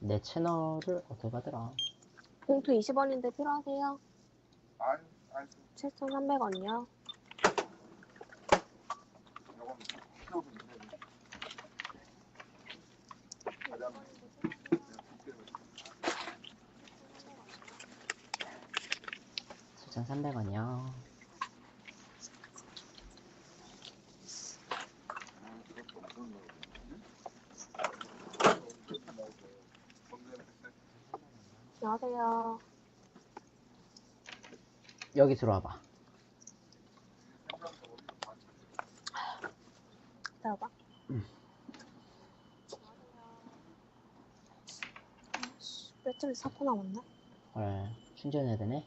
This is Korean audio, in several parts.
내 채널을 어떻게 하더라? 봉투 20원인데 필요하세요? 아니, 아니, 7,300원이요. 요건 필요도 있는데. 가장 두께를 7,300원이요. 아, 그것도 없는 거거든요. 그렇게 나오고 건대는 했어요. 안녕하세요. 여기 들어와봐. 많죠. 기다려봐. 음. 배터리 4% 남았네? 헐, 충전해야 되네?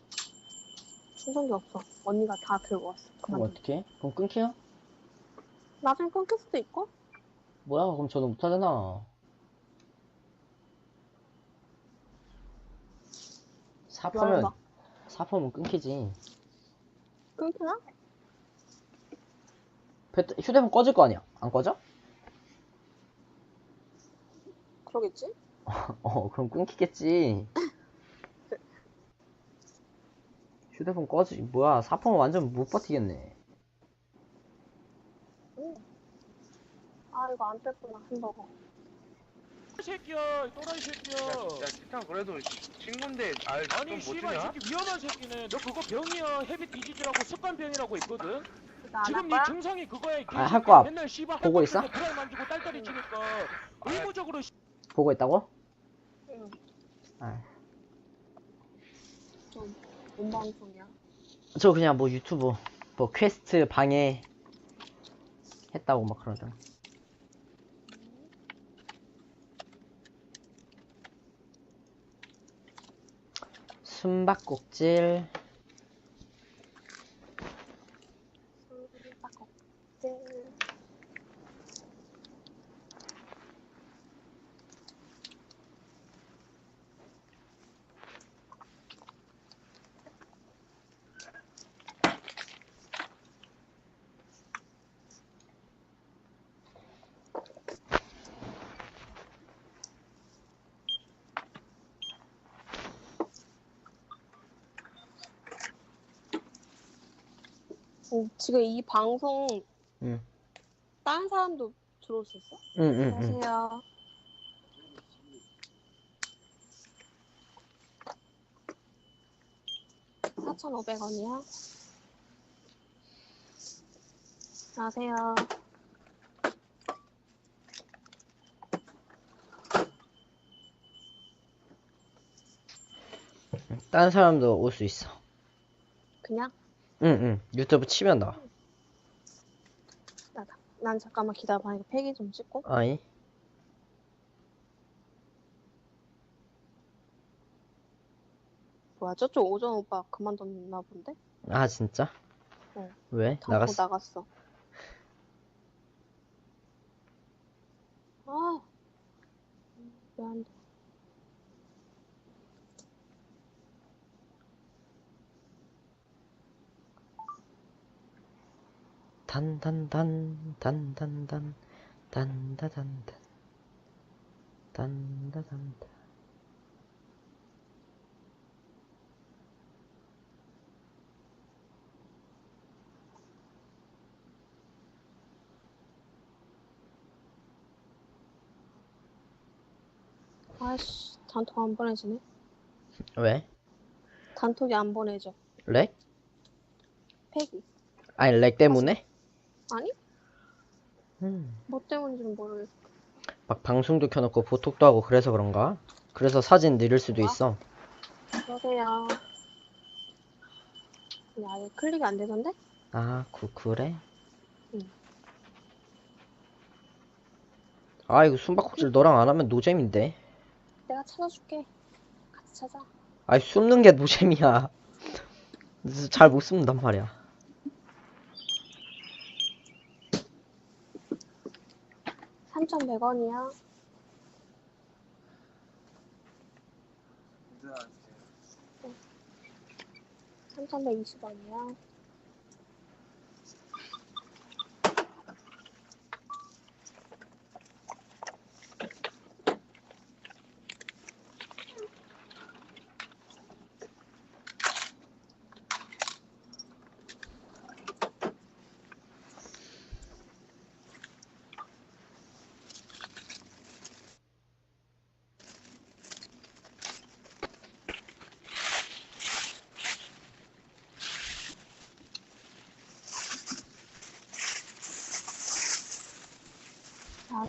충전기 없어. 언니가 다 들고 왔어. 그럼 그만. 어떻게? 그럼 끊겨? 나중에 끊길 수도 있고? 뭐야, 그럼 저도 못하잖아. 사포면, 기다려봐. 사포면 끊기지. 끊기나? 배터- 휴대폰 꺼질 거 아니야? 안 꺼져? 그러겠지? 어, 그럼 끊기겠지. 휴대폰 꺼지, 뭐야, 사포면 완전 못 버티겠네. 아, 이거 안 뺐구나, 햄버거. 이 새끼야, 이 또라이 새끼야. 야, 진짜 그래도 친구인데 알 아니, 좀 씨발, 이 못주냐? 새끼 위험한 새끼네. 너 그거 병이야. 헤비 디지즈라고 습관병이라고 있거든. 지금 할네 거야? 증상이 그거야. 이 아, 할 개새끼야. 거야. 맨날 씨발 보고 할 있어? 거 브라이 만지고 딸딸이 치니까 의무적으로 씨- 보고 있다고? 응. 아, 좀, 뭔 방송이야? 저 그냥 뭐 유튜브, 뭐 퀘스트 방해 했다고 막 그러더라. 숨바꼭질, 숨바꼭질. 음, 지금 이 방송 응. 다른 사람도 들어올 수 있어? 응, 응, 응. 안녕하세요. 사천오백 원이요. 안녕하세요. 다른 사람도 올 수 있어. 그냥 응, 응. 유튜브 치면 나와. 나다. 난 잠깐만 기다려봐. 이거 폐기 좀 찍고. 아이. 뭐야 저쪽 오전 오빠 그만뒀나 본데? 아, 진짜? 응. 왜? 다 나갔어? 나갔어. 아, 왜안 돼? 단단단, 단단단, 단다단단, 단다단단. 아이씨, 단톡 안 보내지네. 왜? 단톡이 안 보내져. 렉? 폐기. 아니, 렉 때문에? 아니? 음. 뭐 때문인지는 모르겠어. 막 방송도 켜놓고 보톡도 하고 그래서 그런가? 그래서 사진 느릴 수도 뭐야? 있어. 그러세요. 근데 아예 클릭이 안 되던데? 아, 그, 그래? 응. 아, 이거 숨바꼭질 너랑 안 하면 노잼인데. 내가 찾아줄게. 같이 찾아. 아이, 숨는 게 노잼이야. 잘 못 숨는단 말이야. 삼천백 원이야. 이제 알지. 삼천백 이십 원이야.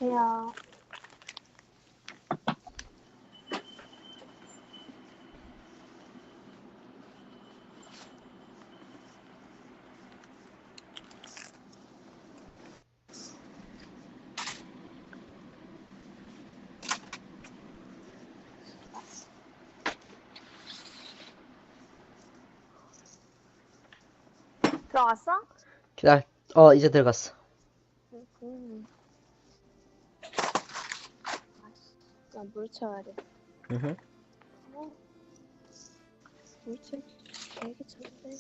안녕하세요. 들어갔어? 기다려. 어, 이제 들어갔어. 음. 나 물 채워야 돼. 으흠. 물 채. 되게 찬데.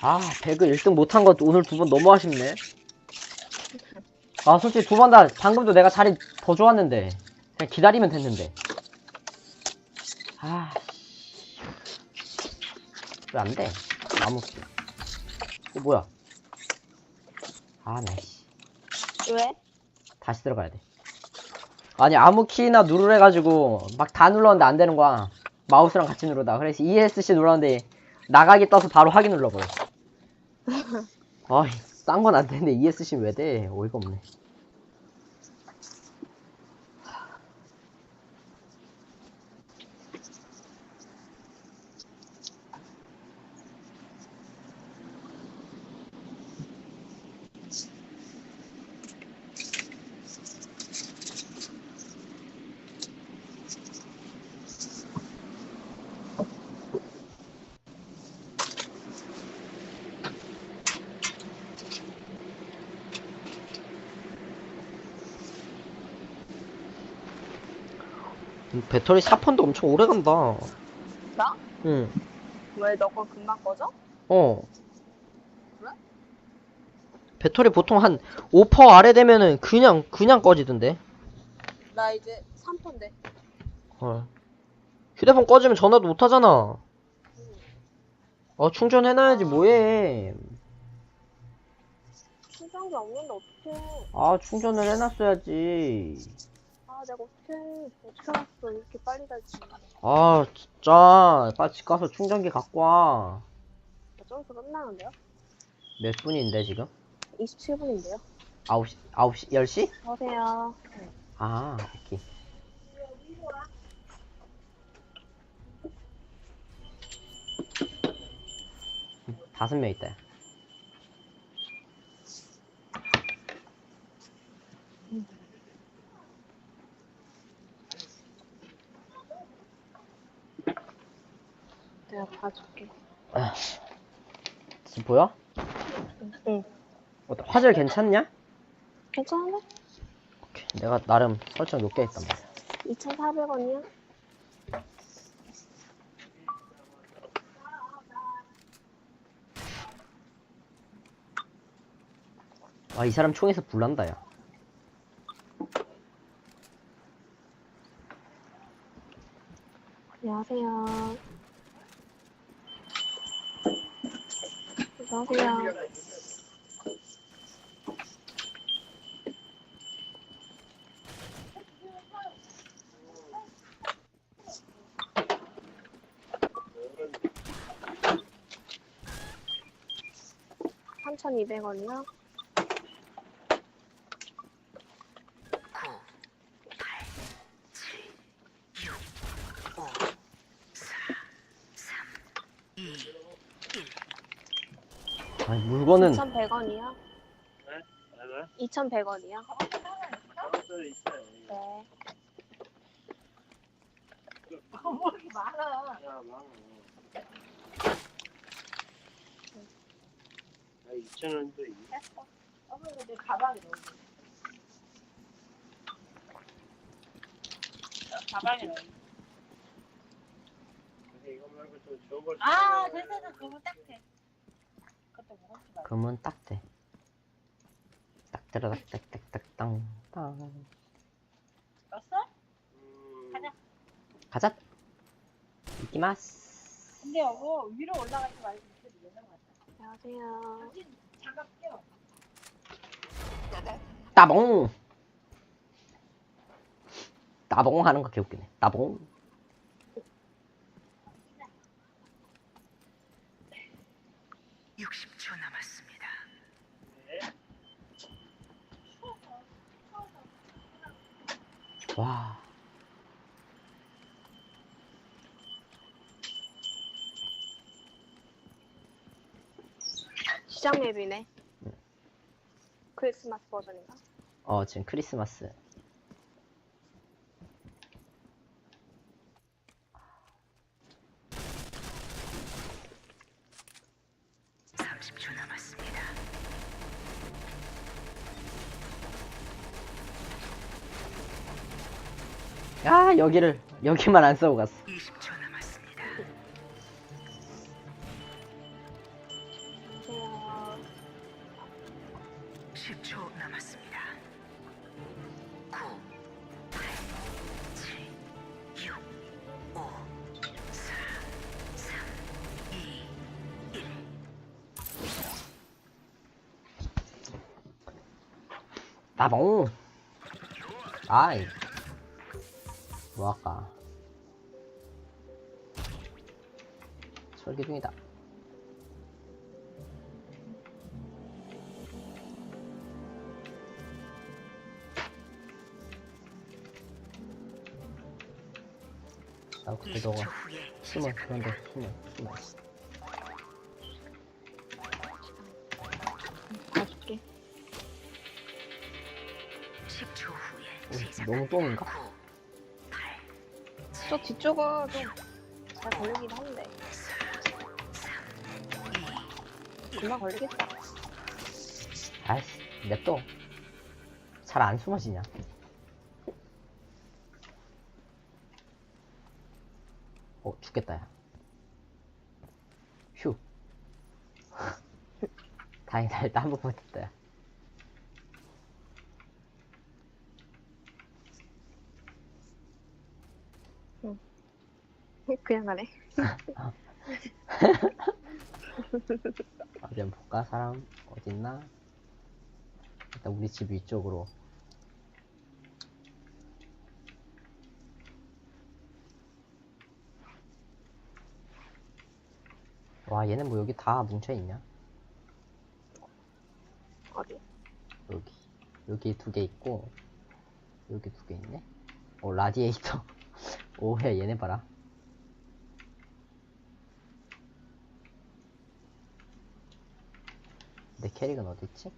아, 배그 1등 못한 것 오늘 두 번 너무 아쉽네. 아, 솔직히 두 번 다, 방금도 내가 자리 더 좋았는데. 그냥 기다리면 됐는데. 아, 왜 안 돼? 아무, 어, 뭐야? 아, 나, 씨. 왜? 다시 들어가야 돼. 아니, 아무 키나 누르래가지고, 막 다 눌렀는데 안 되는 거야. 마우스랑 같이 누르다. 그래서 ESC 눌렀는데, 나가기 떠서 바로 확인 눌러버려. 아이, 딴 건 안 되는데 ESC 왜 돼? 어이가 없네. 배터리 4펀도 엄청 오래 간다. 나? 응, 왜 너거 금방 꺼져? 어. 그래? 배터리 보통 한 5% 아래 되면은 그냥, 그냥 꺼지던데. 나 이제 3톤데. 헐. 휴대폰 꺼지면 전화도 못 하잖아. 어, 충전해놔야지, 뭐해. 충전기 없는데 어떡해. 아, 충전을 해놨어야지. 아, 내가 어떡해. 어떻게 알았어. 이렇게 빨리 갈지. 아, 진짜. 빨리 집 가서 충전기 갖고 와. 좀 있어 끝나는데요? 몇 분인데, 지금? 27분인데요? 9시, 9시, 10시? 어서오세요. 아, 오케이. 음, 다섯 명 있다. 내가 봐줄게. 지금 보여? 응. 어때? 화질 괜찮냐? 괜찮은데? 오케이. 내가 나름 설정 높게 했단 말이야. 2,400원이야? 아, 이 사람 총에서 불난다, 야. 안녕하세요. 어서오세요. 삼천이백 원이요? 아니, 물건은, 이천백 원이요? 이천백 원이요? 네. 아, 2,000원도 이거 말고 좀 좋은 걸 아, 됐어, 됐어. 그거 딱 돼. 그러면 딱 돼. 딱 들어, 딱, 딱, 딱, 딱, 땅, 땅. 떴어? 음, 가자. 가자. 이기마스. 근데 여보, 위로 올라가지 말고 밑으로 내려가자. 안녕하세요. 당신 장갑 껴. 따봉! 따봉 하는 거 개웃기네. 따봉. 60초 남았습니다. 와. 시장 맵이네. 크리스마스 버전인가? 어, 지금 크리스마스. 여기를, 여기만 안 써고 갔어. 20초 남았습니다. 어, 10초 남았습니다. 9, 8, 7, 6, 5, 4, 3, 2, 1. 나봉. 아이. 뭐 할까? 설계 중이다. 아, 근데 너가 20초 후에 숨어, 그런데 시작합니다. 숨어, 숨어. 가줄게. 10초 후에 어, 시작합니다. 너무 똥인가? 9, 8, 저 뒤쪽은 좀잘 걸리긴 한데. 4, 3, 2, 금방 걸리겠다. 아이씨, 냅둬. 잘 안 숨어지냐? 어, 죽겠다, 야. 휴. 다행이다, 일단 한번 버텼다, 야. 그냥 가네. 어디 한번 볼까? 사람 어딨나? 일단 우리 집 위쪽으로. 와, 얘는 뭐 여기 다 뭉쳐있냐? 어디? 여기. 여기 두 개 있고, 여기 두 개 있네? 어, 라디에이터. 오해, 얘네 봐라. 내 캐릭은 어딨지?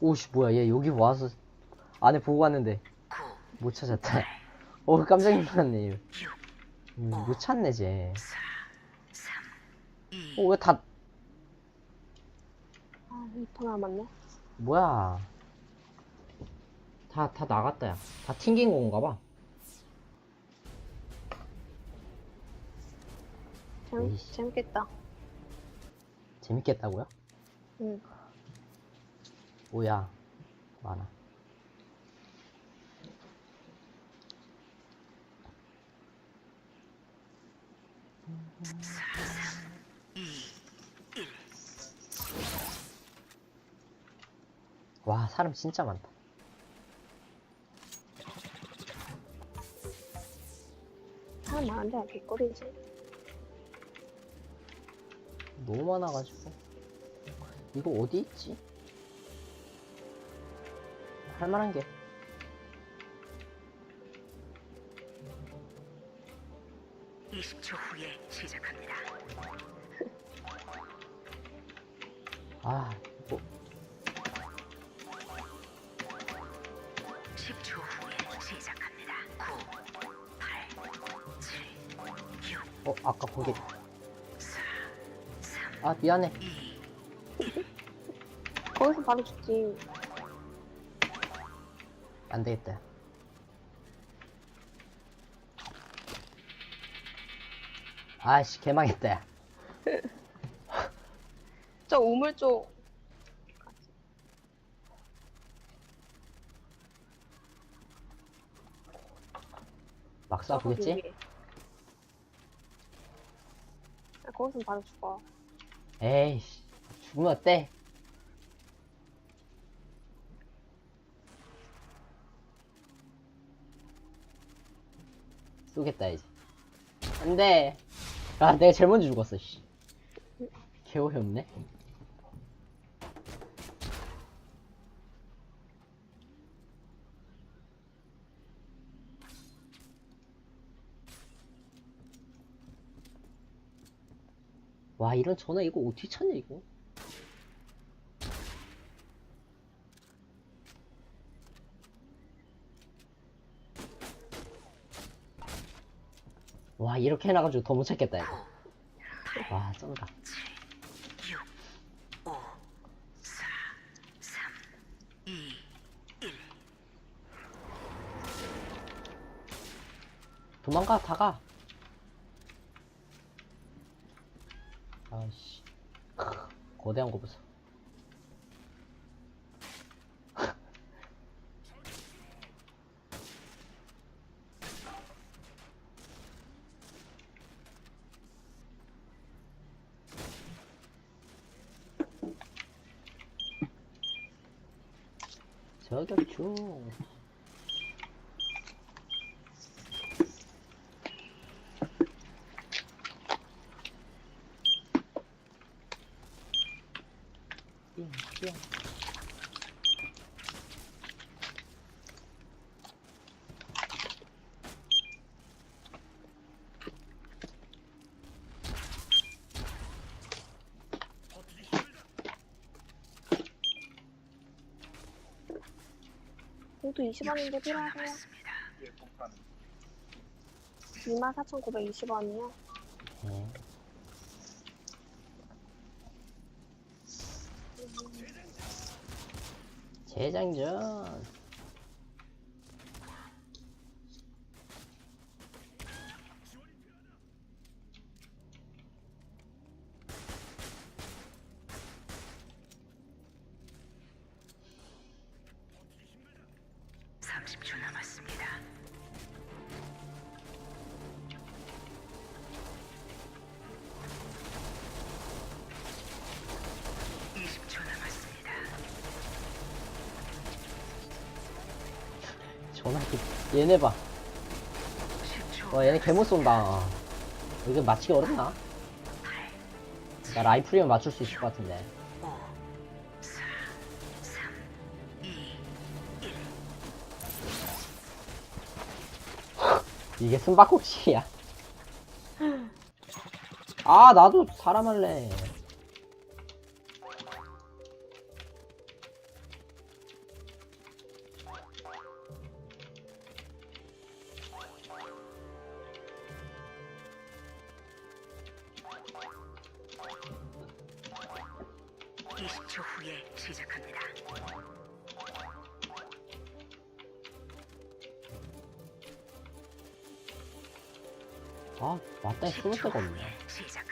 오씨, 뭐야, 얘 여기 와서 안에 보고 왔는데 9, 못 찾았다. 어, 깜짝 놀랐네, 얘. 6, 음, 못 찾네, 쟤. 4, 3, 2, 어, 왜 다, 아, 2% 남았네. 뭐야. 다, 다 나갔다, 야. 다 튕긴 건가 봐. 재밌, 에이씨. 재밌겠다. 재밌겠다고요? 응. 뭐야. 많아. 와, 사람 진짜 많다. 많은데 개꿀이지. 너무 많아가지고. 이거 어디 있지? 할만한 게. 이십 초 후에 시작합니다. 아, 뭐, 10초 어, 아까 거기. 4, 3, 아, 미안해. 2, 거기서 바로 죽지. 안 되겠다. 아이씨, 개망했다. 야. 저 우물 쪽. 막 쏴보겠지? 거기서 바로 죽어. 에이씨, 죽으면 어때? 쏘겠다, 이제. 안돼. 아, 내가 제일 먼저 죽었어, 씨. 개어이없네 와, 이런 전화 이거 어떻게 찾냐, 이거? 와, 이렇게 해놔가지고 더 못 찾겠다, 이거. 와, 쩐다. 6, 5, 4, 3, 2, 1. 도망가, 다가. 아씨. 거대한 거 보소. 저격중. 모두 20원인데 필요하세요? 남았습니다. 예, 폭탄. 24,920원이요. 네. 재장전. 얘네 봐. 10초. 와, 얘네 개못 쏜다. 이게 맞히기 어렵나? 나 라이플이면 맞출 수 있을 것 같은데. 5, 4, 3, 2, 이게 숨바꼭질이야. 아, 나도 사람 할래. 아, 맞다, 쏘을 데가 없네. 시작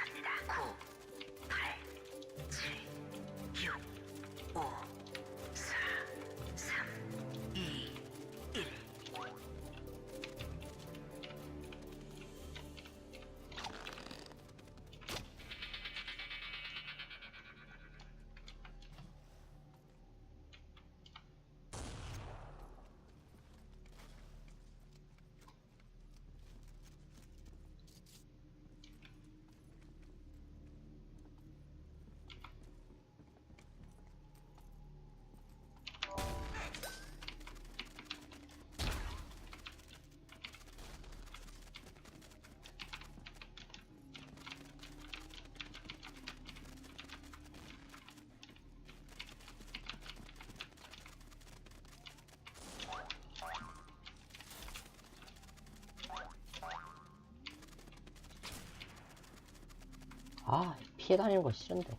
아, 피해 다니는 거 싫은데.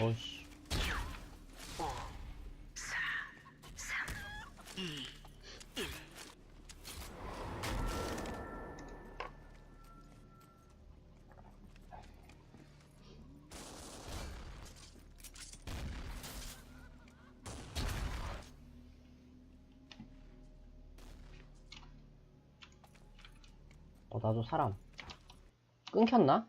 어이씨. 나도 사람. 끊겼나?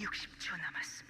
60초 남았습니다.